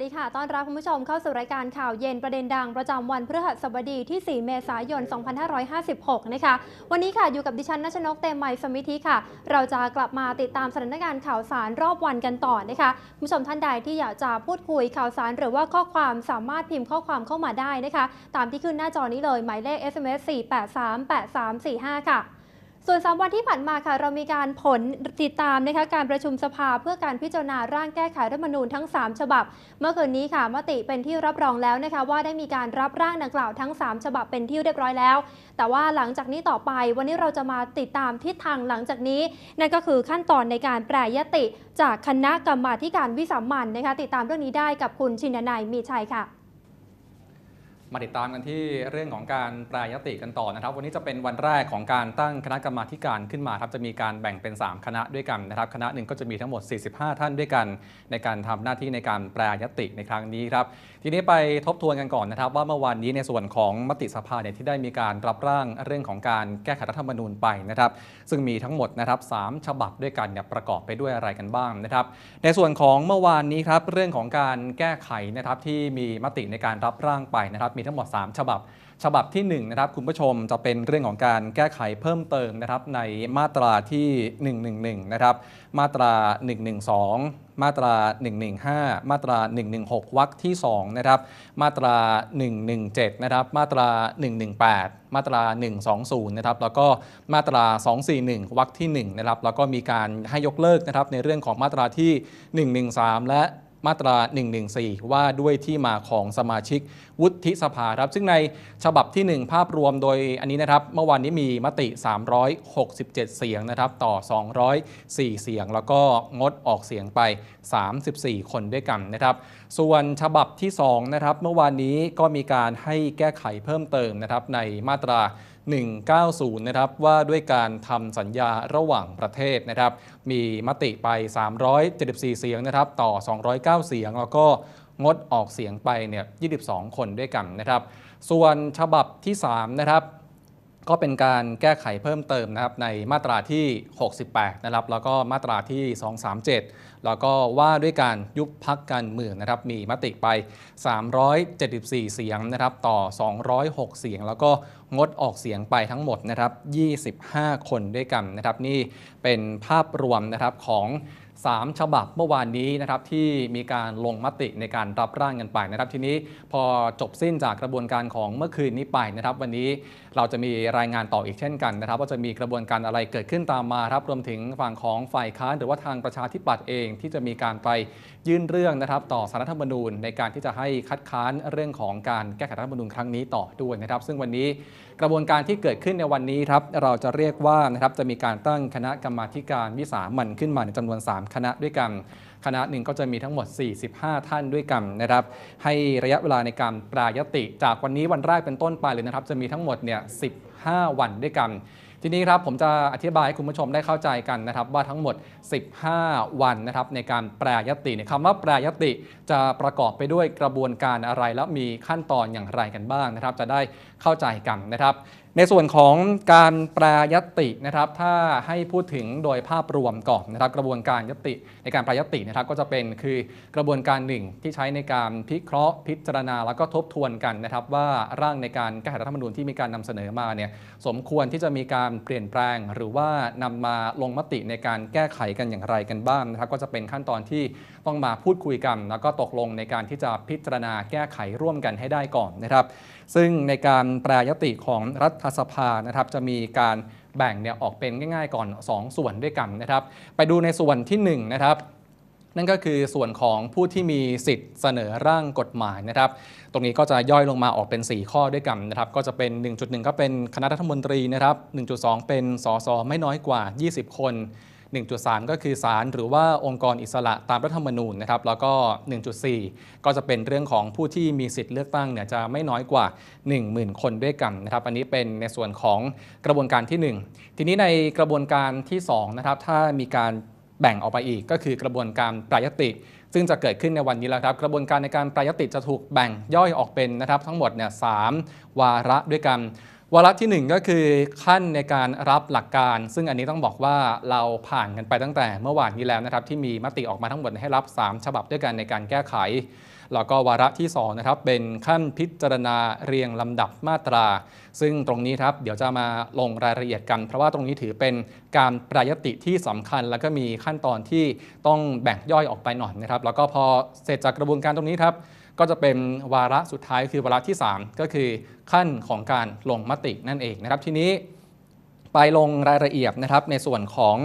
สดีค่ะ ต้อนรับคุณผู้ชมเข้าสู่รายการข่าวเย็นประเด็นดังประจำวันพฤหัสบดีที่ 4 เมษายน 2556 นะคะ วันนี้ค่ะอยู่กับดิฉันนัชนกเตมไมยสมิธิค่ะ เราจะกลับมาติดตามสถานการณ์ข่าวสารรอบวันกันต่อนะคะคุณผู้ชมท่านใดที่อยากจะพูดคุยข่าวสารหรือว่าข้อความสามารถพิมพ์ข้อความเข้ามาได้นะคะ ตามที่ขึ้นหน้าจอนี้เลยหมายเลข SMS 4838345 ค่ะ ส่วน 3 วันที่ผ่านมาค่ะ เรามีการผลติดตามนะคะการประชุมสภาเพื่อการพิจารณาร่างแก้ไขรัฐมนูญทั้ง 3 ฉบับ เมื่อคืนนี้ค่ะมติเป็นที่รับรองแล้วนะคะว่าได้มีการรับร่างดังกล่าวทั้ง 3 ฉบับเป็นที่เรียบร้อยแล้ว แต่ว่าหลังจากนี้ต่อไปวันนี้เราจะมาติดตามทิศทางหลังจากนี้ นั่นก็คือขั้นตอนในการแปรยติจากคณะกรรมาการวิสามันนะคะติดตามเรื่องนี้ได้กับคุณชินนายมีชัยค่ะ มาติดตามกันที่เรื่องของการแปรยติกันต่อนะครับ วันนี้จะเป็นวันแรกของการตั้งคณะกรรมาธิการขึ้นมาครับจะมีการแบ่งเป็น 3 คณะด้วยกันนะครับ คณะหนึ่งก็จะมีทั้งหมด 45 ท่านด้วยกัน ในการทำหน้าที่ในการแปรยติในครั้งนี้ครับทีนี้ไปทบทวนกันก่อนนะครับ ว่าเมื่อวานนี้ในส่วนของมติสภาเนี่ยที่ได้มีการรับร่างเรื่องของการแก้ไขรัฐธรรมนูญไปนะครับ ซึ่งมีทั้งหมดนะครับสามฉบับด้วยกันเนี่ยประกอบไปด้วยอะไรกันบ้างนะครับ ในส่วนของเมื่อวานนี้ครับเรื่องของการแก้ไขนะครับที่มีมติในการรับร่างไปนะครับมีทั้งหมด 3 ฉบับ ฉบับที่1นะครับคุณผู้ชมจะเป็นเรื่องของการแก้ไขเพิ่มเติมนะครับในมาตราที่ 111 นะครับ มาตรา 112 มาตรา 115 มาตรา 116 วรรคที่2นะครับมาตรา 117 นะครับ มาตรา 118 มาตรา 120 นะครับ แล้วก็มาตรา 241 วรรคที่1นะครับ แล้วก็มีการให้ยกเลิกนะครับในเรื่องของมาตราที่ 113 และ มาตรา 114 ว่าด้วยที่มาของสมาชิกวุฒิสภาครับ ซึ่งในฉบับที่ 1 ภาพรวมโดยอันนี้นะครับ เมื่อวานนี้มีมติ 367 เสียงนะครับ ต่อ 204 เสียง แล้วก็งดออกเสียงไป 34 คนด้วยกันนะครับ ส่วนฉบับที่2นะครับ เมื่อวานนี้ก็มีการให้แก้ไขเพิ่มเติมนะครับในมาตรา 190 นะครับ ว่าด้วยการทำสัญญาระหว่างประเทศนะครับ มีมติไป 374 เสียงนะครับ ต่อ 209 เสียง แล้วก็งดออกเสียงไปเนี่ย 22 คนด้วยกันนะครับ ส่วนฉบับที่ 3 นะครับ ก็เป็นการแก้ไขเพิ่มเติมนะครับในมาตราที่ 68 นะครับ แล้วก็มาตราที่ 237 แล้วก็ว่าด้วยการยุบพักการเมืองนะครับ มีมติไป 374 เสียงนะครับต่อ 206 เสียง แล้วก็งดออกเสียงไปทั้งหมดนะครับ 25 คนด้วยกันนะครับ นี่เป็นภาพรวมนะครับของ3 ฉบับเมื่อวานนี้นะครับที่มีการลงมติในการรับร่างกันไปนะครับ ทีนี้พอจบสิ้นจากกระบวนการของเมื่อคืนนี้ไปนะครับ วันนี้เราจะมีรายงานต่ออีกเช่นกันนะครับ ว่าจะมีกระบวนการอะไรเกิดขึ้นตามมาครับรวมถึงฝั่งของฝ่ายค้านหรือว่าทางประชาธิปัตย์เองที่จะมีการไปยื่นเรื่องนะครับต่อสารรัฐธรรมนูญ ในการที่จะให้คัดค้านเรื่องของการแก้ไขรัฐธรรมนูญครั้งนี้ต่อด้วยนะครับ ซึ่งวันนี้กระบวนการที่เกิดขึ้นในวันนี้ครับเราจะเรียกว่านะครับจะมีการตั้งคณะกรรมาธิการวิสามันขึ้นมาในจำนวน 3 คณะด้วยกัน คณะหนึ่งก็จะมีทั้งหมด 45 ท่านด้วยกันนะครับ ให้ระยะเวลาในการปรายติ จากวันนี้วันแรกเป็นต้นไปเลยนะครับ จะมีทั้งหมดเนี่ย15 วันด้วยกันทีนี้ครับผมจะอธิบายให้คุณผู้ชมได้เข้าใจกันนะครับ ว่าทั้งหมด 15 วันนะครับในการแปรยติเนี่ยคำว่าแปรยติจะประกอบไปด้วยกระบวนการอะไร แล้วมีขั้นตอนอย่างไรกันบ้างนะครับ จะได้เข้าใจกันนะครับ ในส่วนของการแปรยตินะครับ ถ้าให้พูดถึงโดยภาพรวมก่อนนะครับ กระบวนการยติในการแปรยตินะครับ ก็จะเป็นคือกระบวนการหนึ่งที่ใช้ในการพิเคราะห์พิจารณา แล้วก็ทบทวนกันนะครับ ว่าร่างในการแก้ไขรัฐธรรมนูญที่มีการนำเสนอมาเนี่ยสมควรที่จะมีการเปลี่ยนแปลง หรือว่านำมาลงมติในการแก้ไขกันอย่างไรกันบ้างนะครับ ก็จะเป็นขั้นตอนที่ต้องมาพูดคุยกัน แล้วก็ตกลงในการที่จะพิจารณาแก้ไขร่วมกันให้ได้ก่อนนะครับ ซึ่งในการแปรยติของรัฐสภานะครับจะมีการแบ่งเนี่ยออกเป็นง่ายๆก่อน 2 ส่วนด้วยกันนะครับ ไปดูในส่วนที่1นะครับนั่นก็คือส่วนของผู้ที่มีสิทธิ์เสนอร่างกฎหมายนะครับ ตรงนี้ก็จะย่อยลงมาออกเป็น 4 ข้อด้วยกันนะครับ ก็จะเป็น 1.1 ก็เป็นคณะรัฐมนตรีนะครับ 1.2 เป็นสสไม่น้อยกว่า 20 คน 1.3 ก็คือศาลหรือว่าองค์กรอิสระตามรัฐธรรมนูญนะครับแล้วก็ 1.4 ก็จะเป็นเรื่องของผู้ที่มีสิทธิ์เลือกตั้งเนี่ยจะไม่น้อยกว่า 10,000 คนด้วยกันนะครับอันนี้เป็นในส่วนของกระบวนการที่ 1 ทีนี้ในกระบวนการที่2นะครับถ้ามีการแบ่งออกไปอีกก็คือกระบวนการปรยติ ซึ่งจะเกิดขึ้นในวันนี้แล้วครับ กระบวนการในการปรยติจะถูกแบ่งย่อยออกเป็นนะครับทั้งหมดเนี่ยสามวาระด้วยกัน วาระที่หนึ่งก็คือขั้นในการรับหลักการ ซึ่งอันนี้ต้องบอกว่าเราผ่านกันไปตั้งแต่เมื่อวานนี้แล้วนะครับ ที่มีมติออกมาทั้งหมดให้รับ 3 ฉบับด้วยกันในการแก้ไข แล้วก็วาระที่2นะครับเป็นขั้นพิจารณาเรียงลำดับมาตรา ซึ่งตรงนี้ครับเดี๋ยวจะมาลงรายละเอียดกัน เพราะว่าตรงนี้ถือเป็นการปรยติที่สำคัญ แล้วก็มีขั้นตอนที่ต้องแบ่งย่อยออกไปหน่อยนะครับ แล้วก็พอเสร็จจากกระบวนการตรงนี้ครับ ก็จะเป็นวาระสุดท้ายคือวาระที่ 3 ก็คือขั้นของการลงมตินั่นเองนะครับทีนี้ไปลงรายละเอียดนะครับในส่วนของ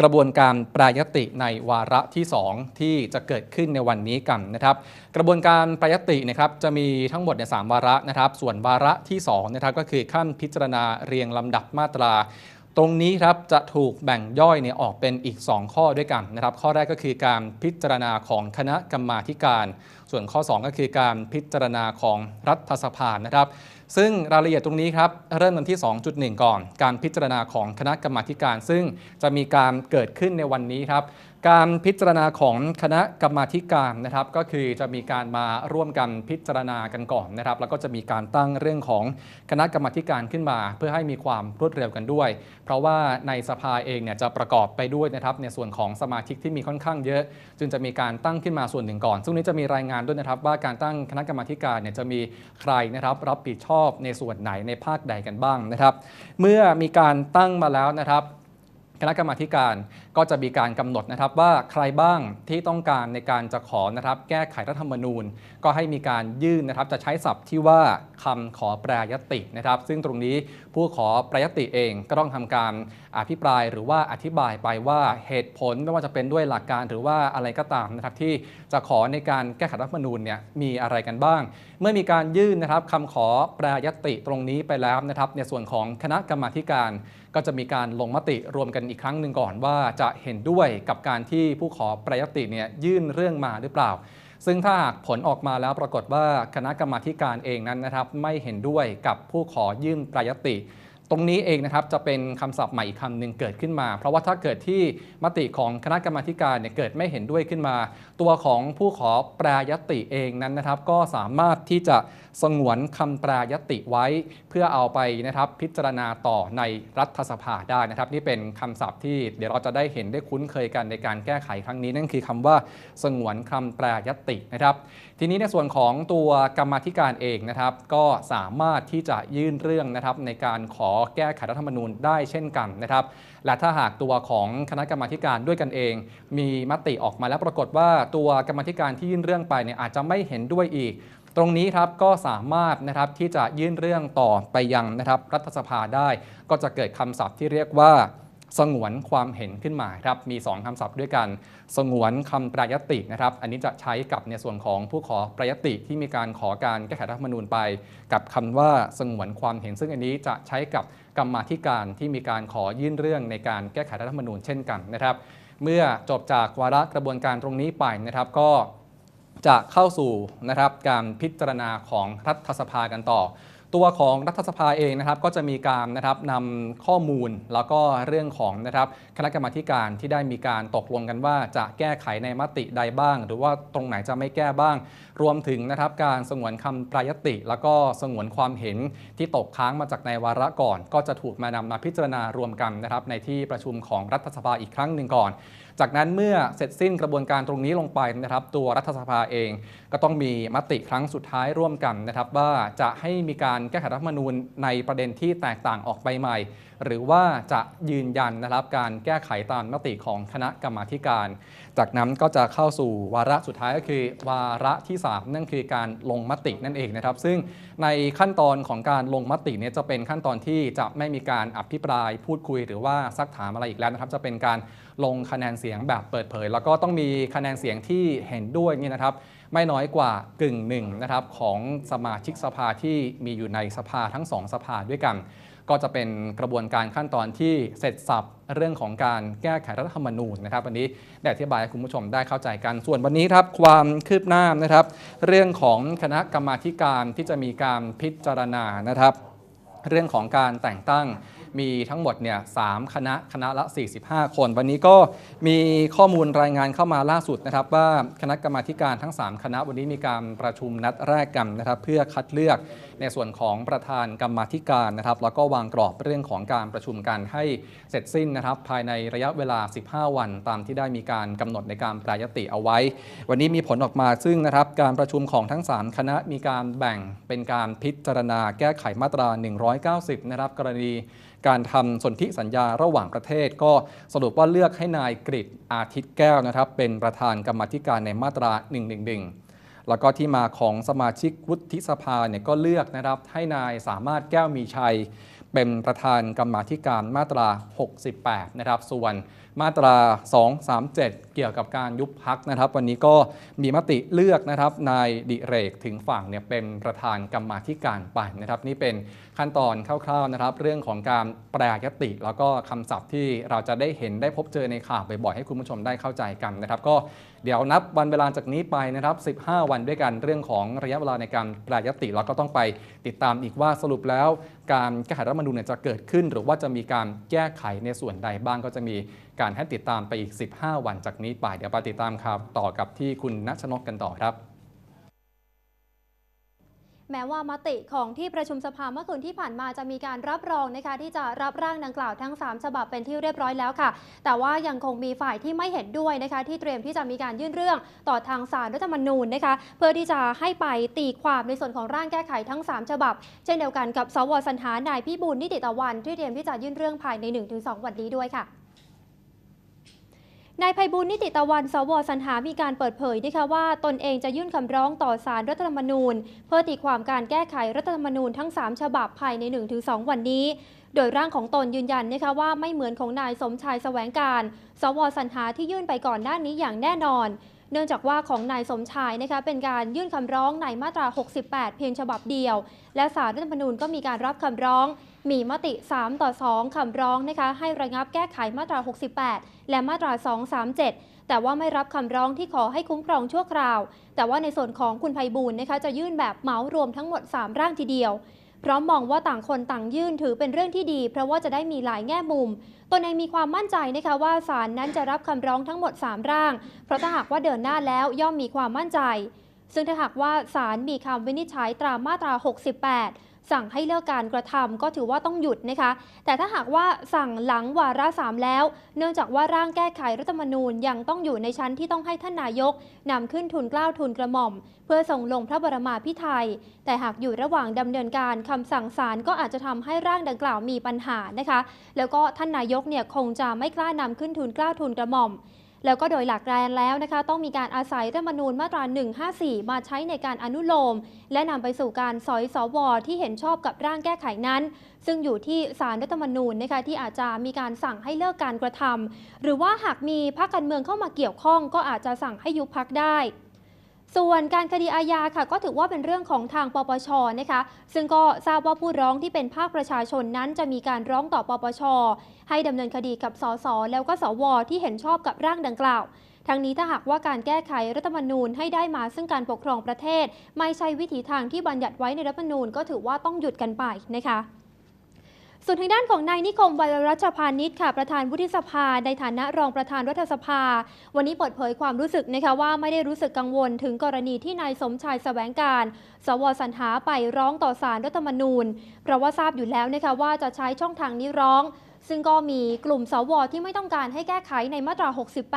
กระบวนการปรยติในวาระที่ 2 ที่จะเกิดขึ้นในวันนี้กันนะครับ กระบวนการปรยตินะครับจะมีทั้งหมดในสามวาระนะครับ ส่วนวาระที่2นะครับก็คือขั้นพิจารณาเรียงลำดับมาตรา ตรงนี้ครับจะถูกแบ่งย่อยเนี่ยออกเป็นอีก 2 ข้อด้วยกันนะครับ ข้อแรกก็คือการพิจารณาของคณะกรรมาธิการ ส่วนข้อ 2 ก็คือการพิจารณาของรัฐสภานะครับ ซึ่งรายละเอียดตรงนี้ครับเริ่มกันที่ 2.1 ก่อน การพิจารณาของคณะกรรมาธิการ ซึ่งจะมีการเกิดขึ้นในวันนี้ครับ การพิจารณาของคณะกรรมาการนะครับก็คือจะมีการมาร่วมกันพิจารณากันก่อนนะครับ แล้วก็จะมีการตั้งเรื่องของคณะกรรมาการขึ้นมา เพื่อให้มีความรวดเร็วกันด้วย เพราะว่าในสภาเองเนี่ยจะประกอบไปด้วยนะครับในส่วนของสมาชิกที่มีค่อนข้างเยอะ จึงจะมีการตั้งขึ้นมาส่วนหนึ่งก่อน ซึ่งนี้จะมีรายงานด้วยนะครับ ว่าการตั้งคณะกรรมาการเนี่ยจะมีใครนะครับรับผิดชอบในส่วนไหนในภาคใดกันบ้างนะครับ เมื่อมีการตั้งมาแล้วนะครับ คณะกรรมาการก็จะมีการกำหนดนะครับว่าใครบ้างที่ต้องการในการจะขอนะครับแก้ไขรัฐธรรมนูญ ก็ให้มีการยื่นนะครับจะใช้ศัพท์ที่ว่าคำขอแปรยตินะครับ ซึ่งตรงนี้ ผู้ขอประยติเองก็ต้องทำการอภิปรายหรือว่าอธิบายไปว่าเหตุผลไม่ว่าจะเป็นด้วยหลักการหรือว่าอะไรก็ตามนะครับที่จะขอในการแก้ไขรัฐธรรมนูญเนี่ยมีอะไรกันบ้าง เมื่อมีการยื่นนะครับคำขอประยติตรงนี้ไปแล้วนะครับ ในส่วนของคณะกรรมาการก็จะมีการลงมติรวมกันอีกครั้งหนึ่งก่อนว่าจะเห็นด้วยกับการที่ผู้ขอประยติเนี่ยยื่นเรื่องมาหรือเปล่า ซึ่งถ้าหากผลออกมาแล้วปรากฏว่าคณะกรรมาธิการเองนั้นนะครับไม่เห็นด้วยกับผู้ขอยื่นปรยติ ตรงนี้เองนะครับจะเป็นคำศัพท์ใหม่อีกคำหนึ่งเกิดขึ้นมา เพราะว่าถ้าเกิดที่มติของคณะกรรมาธิการเนี่ยเกิดไม่เห็นด้วยขึ้นมา ตัวของผู้ขอแปรยติเองนั้นนะครับ ก็สามารถที่จะสงวนคำแปรยติไว้ เพื่อเอาไปนะครับพิจารณาต่อในรัฐสภาได้นะครับ นี่เป็นคำศัพท์ที่เดี๋ยวเราจะได้เห็นได้คุ้นเคยกันในการแก้ไขครั้งนี้ นั่นคือคำว่าสงวนคำแปรยตินะครับ ทีนี้ในส่วนของตัวกรรมาธิการเองนะครับ ก็สามารถที่จะยื่นเรื่องนะครับในการขอแก้ไขรัฐธรรมนูญได้เช่นกันนะครับ และถ้าหากตัวของคณะกรรมธิการด้วยกันเอง มีมติออกมาแล้วปรากฏว่าตัวกรรมธิการที่ยื่นเรื่องไปเนี่ยอาจจะไม่เห็นด้วยอีกตรงนี้ครับก็สามารถนะครับที่จะยื่นเรื่องต่อไปยังนะครับรัฐสภาได้ ก็จะเกิดคำศัพท์ที่เรียกว่า สงวนความเห็นขึ้นมาครับมี 2คำศัพท์ด้วยกัน สงวนคำแปรยตินะครับ อันนี้จะใช้กับในส่วนของผู้ขอปรยติที่มีการขอการแก้ไขรัฐธรรมนูญไป กับคำว่าสงวนความเห็น ซึ่งอันนี้จะใช้กับกรรมาธิการที่มีการขอยื่นเรื่องในการแก้ไขรัฐธรรมนูญเช่นกันนะครับ เมื่อจบจากวาระกระบวนการตรงนี้ไปนะครับก็จะเข้าสู่นะครับการพิจารณาของรัฐสภากันต่อ ตัวของรัฐสภาเองนะครับก็จะมีการนะครับนำข้อมูลแล้วก็เรื่องของนะครับคณะกรรมาการที่ได้มีการตกลงกันว่าจะแก้ไขในมติใดบ้าง หรือว่าตรงไหนจะไม่แก้บ้าง รวมถึงนะครับการสงวนคำปรายติ แล้วก็สงวนความเห็นที่ตกค้างมาจากในวาระก่อน ก็จะถูกมานำมาพิจารณารวมกันนะครับในที่ประชุมของรัฐสภาอีกครั้งหนึ่งก่อน จากนั้นเมื่อเสร็จสิ้นกระบวนการตรงนี้ลงไปนะครับ ตัวรัฐสภาเองก็ต้องมีมติครั้งสุดท้ายร่วมกันนะครับว่าจะให้มีการแก้ไขรัฐมนูญในประเด็นที่แตกต่างออกไปใหม่ หรือว่าจะยืนยันนะครับการแก้ไขตามมติของคณะกรรมาธิการ จากนั้นก็จะเข้าสู่วาระสุดท้ายก็คือ วาระที่ 3 นั่นคือการลงมตินั่นเองนะครับ ซึ่งในขั้นตอนของการลงมติเนี่ยจะเป็นขั้นตอนที่จะไม่มีการอภิปรายพูดคุยหรือว่าซักถามอะไรอีกแล้วนะครับ จะเป็นการลงคะแนนเสียงแบบเปิดเผย แล้วก็ต้องมีคะแนนเสียงที่เห็นด้วยนี่นะครับไม่น้อยกว่ากึ่งหนึ่งนะครับของสมาชิกสภาที่มีอยู่ในสภาทั้งสองสภาด้วยกัน ก็จะเป็นกระบวนการขั้นตอนที่เสร็จสับเรื่องของการแก้ไขรัฐธรรมนูญนะครับวันนี้ได้อธิบายให้คุณผู้ชมได้เข้าใจกัน ส่วนวันนี้ครับความคืบหน้านะครับ เรื่องของคณะกรรมาธิการที่จะมีการพิจารณานะครับ เรื่องของการแต่งตั้ง มีทั้งหมดเนี่ยสามคณะคณะละ 45 คน วันนี้ก็มีข้อมูลรายงานเข้ามาล่าสุดนะครับว่าคณะกรรมาการทั้ง 3 คณะวันนี้มีการประชุมนัดแรกกันนะครับเพื่อคัดเลือก ในส่วนของประธานกรรมธิการนะครับแล้วก็วางกรอบเรื่องของการประชุมกันให้เสร็จสิ้นนะครับภายในระยะเวลา 15 วัน ตามที่ได้มีการกำหนดในการแปรยติเอาไว้ วันนี้มีผลออกมาซึ่งนะครับการประชุมของทั้ง 3 คณะมีการแบ่งเป็นการพิจารณาแก้ไขมาตรา 190 นะครับกรณีการทำสนธิสัญญาระหว่างประเทศ ก็สรุปว่าเลือกให้นายกฤษอาทิตย์แก้วนะครับ เป็นประธานกรรมธิการในมาตรา 111 แล้วก็ที่มาของสมาชิกวุฒิสภาเนี่ยก็เลือกนะครับให้นายสามารถแก้วมีชัย เป็นประธานกรรมาธิการมาตรา 68 นะครับ ส่วน มาตรา 237 เกี่ยวกับการยุบพักนะครับ วันนี้ก็มีมติเลือกนะครับนายดิเรกถึงฝั่งเนี่ยเป็นประธานกรรมาธิการไปนะครับ นี่เป็นขั้นตอนคร่าวๆนะครับ เรื่องของการแปรยติ แล้วก็คำศัพท์ที่เราจะได้เห็นได้พบเจอในข่าวบ่อยๆให้คุณผู้ชมได้เข้าใจกันนะครับ ก็เดี๋ยวนับวันเวลาจากนี้ไปนะครับ 15 วันด้วยกันเรื่องของระยะเวลาในการแปรยติแล้วก็ต้องไปติดตามอีกว่าสรุปแล้ว การแก้ไขรัฐมนูญจะเกิดขึ้น หรือว่าจะมีการแก้ไขในส่วนใดบ้างก็จะมี การให้ติดตามไปอีก 15 วันจากนี้ไป เดี๋ยวไปติดตามข่าวต่อกับที่คุณนัชนกกันต่อครับแม้ว่ามติของที่ประชุมสภาเมื่อคืนที่ผ่านมาจะมีการรับรองนะคะที่จะรับร่างดังกล่าวทั้ง 3 ฉบับเป็นที่เรียบร้อยแล้วค่ะ แต่ว่ายังคงมีฝ่ายที่ไม่เห็นด้วยนะคะที่เตรียมที่จะมีการยื่นเรื่องต่อทางศาลรัฐธรรมนูญนะคะเพื่อที่จะให้ไปตีความในส่วนของร่างแก้ไขทั้ง 3 ฉบับ เช่นเดียวกันกับสวสันหานายพี่บุญนิติตะวันที่เตรียมที่จะยื่นเรื่องภายใน 1-2 วันนี้ด้วยค่ะ นายไพบูลย์นิติตะวัน สวสันหามีการเปิดเผยนะคะว่าตนเองจะยื่นคำร้องต่อศาลรัฐธรรมนูญ เพื่อตีความการแก้ไขรัฐธรรมนูญทั้ง 3 ฉบับภายใน 1-2 วันนี้ โดยร่างของตนยืนยันนะคะว่าไม่เหมือนของนายสมชายแสวงการ สวสันหาที่ยื่นไปก่อนหน้านี้อย่างแน่นอน เนื่องจากว่าของนายสมชายนะคะเป็นการยื่นคำร้องในมาตรา 68 เพียงฉบับเดียว และสารรัฐธรรมนูญก็มีการรับคำร้อง มีมติ 3 ต่อ 2คำร้องนะคะให้ระงับแก้ไขมาตรา 68 และมาตรา 237 แต่ว่าไม่รับคำร้องที่ขอให้คุ้มครองชั่วคราว แต่ว่าในส่วนของคุณไพบูลนะคะจะยื่นแบบเหมารวมทั้งหมด 3 ร่างทีเดียวพร้อมมองว่าต่างคนต่างยื่นถือเป็นเรื่องที่ดี เพราะว่าจะได้มีหลายแง่มุม ตนเองมีความมั่นใจนะคะว่าศาลนั้นจะรับคำร้องทั้งหมด 3 ร่าง เพราะถ้าหากว่าเดินหน้าแล้วย่อมมีความมั่นใจ ซึ่งถ้าหากว่าศาลมีคำวินิจฉัยตามมาตรา 68 สั่งให้เลิกการกระทำก็ถือว่าต้องหยุดนะคะ แต่ถ้าหากว่าสั่งหลังวาระสามแล้ว เนื่องจากว่าร่างแก้ไขรัฐธรรมนูญยังต้องอยู่ในชั้นที่ต้องให้ท่านนายกนำขึ้นทุนกล้าวทุนกระหม่อม เพื่อส่งลงพระบรมาภิไธยแต่หากอยู่ระหว่างดำเนินการคำสั่งศาลก็อาจจะทำให้ร่างดังกล่าวมีปัญหานะคะ แล้วก็ท่านนายกเนี่ยคงจะไม่กล้านำขึ้นทุนกล้าวทุนกระหม่อม แล้วก็โดยหลักแรนแล้วนะคะต้องมีการอาศัยรัฐมนูญมาตรา 154 มาใช้ในการอนุโลม และนำไปสู่การสอยสวที่เห็นชอบกับร่างแก้ไขนั้น ซึ่งอยู่ที่สารรัฐมนูญนะคะที่อาจจะมีการสั่งให้เลิกการกระทำหรือว่าหากมีพรรคการเมืองเข้ามาเกี่ยวข้อง ก็อาจจะสั่งให้ยุบพักได้ ส่วนการคดีอาญาค่ะก็ถือว่าเป็นเรื่องของทางปปชนะคะซึ่งก็ทราบว่าผู้ร้องที่เป็นภาคประชาชนนั้นจะมีการร้องต่อปปช ให้ดำเนินคดีกับสสแล้วก็สวที่เห็นชอบกับร่างดังกล่าวทั้งนี้ถ้าหากว่าการแก้ไขรัฐธรรมนูญให้ได้มาซึ่งการปกครองประเทศ ไม่ใช่วิถีทางที่บัญญัติไว้ในรัฐธรรมนูญก็ถือว่าต้องหยุดกันไปนะคะ ส่วนทางด้านของนายนิคมวัยรัชพานิชค่ะประธานวุฒิสภา ในฐานะรองประธานรัฐสภา วันนี้เปิดเผยความรู้สึกนะคะว่าไม่ได้รู้สึกกังวลถึงกรณีที่นายสมชายแสวงการ สวสรรหาไปร้องต่อศาลรัฐธรรมนูญ เพราะว่าทราบอยู่แล้วนะคะว่าจะใช้ช่องทางนี้ร้อง ซึ่งก็มีกลุ่มสวที่ไม่ต้องการให้แก้ไขในมาตรา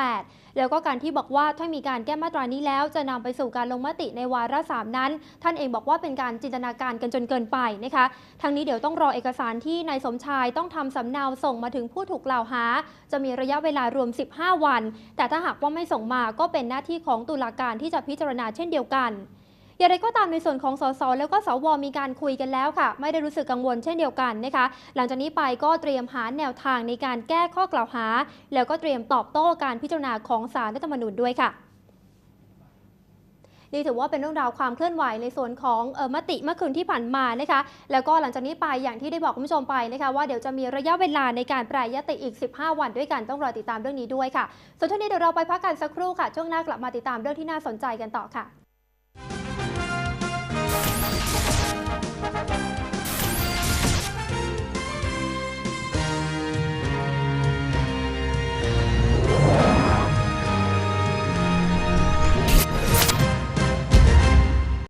68 แล้วก็การที่บอกว่าถ้ามีการแก้มาตรานี้แล้วจะนำไปสู่การลงมติในวาระสามนั้น ท่านเองบอกว่าเป็นการจินตนาการกันจนเกินไปนะคะทางนี้เดี๋ยวต้องรอเอกสารที่นายสมชายต้องทำสำเนาส่งมาถึงผู้ถูกกล่าวหา จะมีระยะเวลารวม 15 วัน แต่ถ้าหากว่าไม่ส่งมาก็เป็นหน้าที่ของตุลาการที่จะพิจารณาเช่นเดียวกัน อย่างไรก็ตามในส่วนของสสแล้วก็สวมีการคุยกันแล้วค่ะ ไม่ได้รู้สึกกังวลเช่นเดียวกันนะคะ หลังจากนี้ไปก็เตรียมหาแนวทางในการแก้ข้อกล่าวหา แล้วก็เตรียมตอบโต้การพิจารณาของศาลรัฐธรรมนูญด้วยค่ะนี่ถือว่าเป็นเรื่องราวความเคลื่อนไหวในส่วนของออมติเมื่อคืนที่ผ่านมานะคะ แล้วก็หลังจากนี้ไปอย่างที่ได้บอกคุณผู้ชมไปนะคะว่าเดี๋ยวจะมีระยะเวลาในการแปรยติอีก 15 วันด้วยกันต้องรอติดตามเรื่องนี้ด้วยค่ะ ส่วนช่วงนี้เดี๋ยวเราไปพักกันสักครู่ค่ะ ช่วงหน้ากลับมาติดตามเรื่องที่น่าสนใจกันต่อค่ะ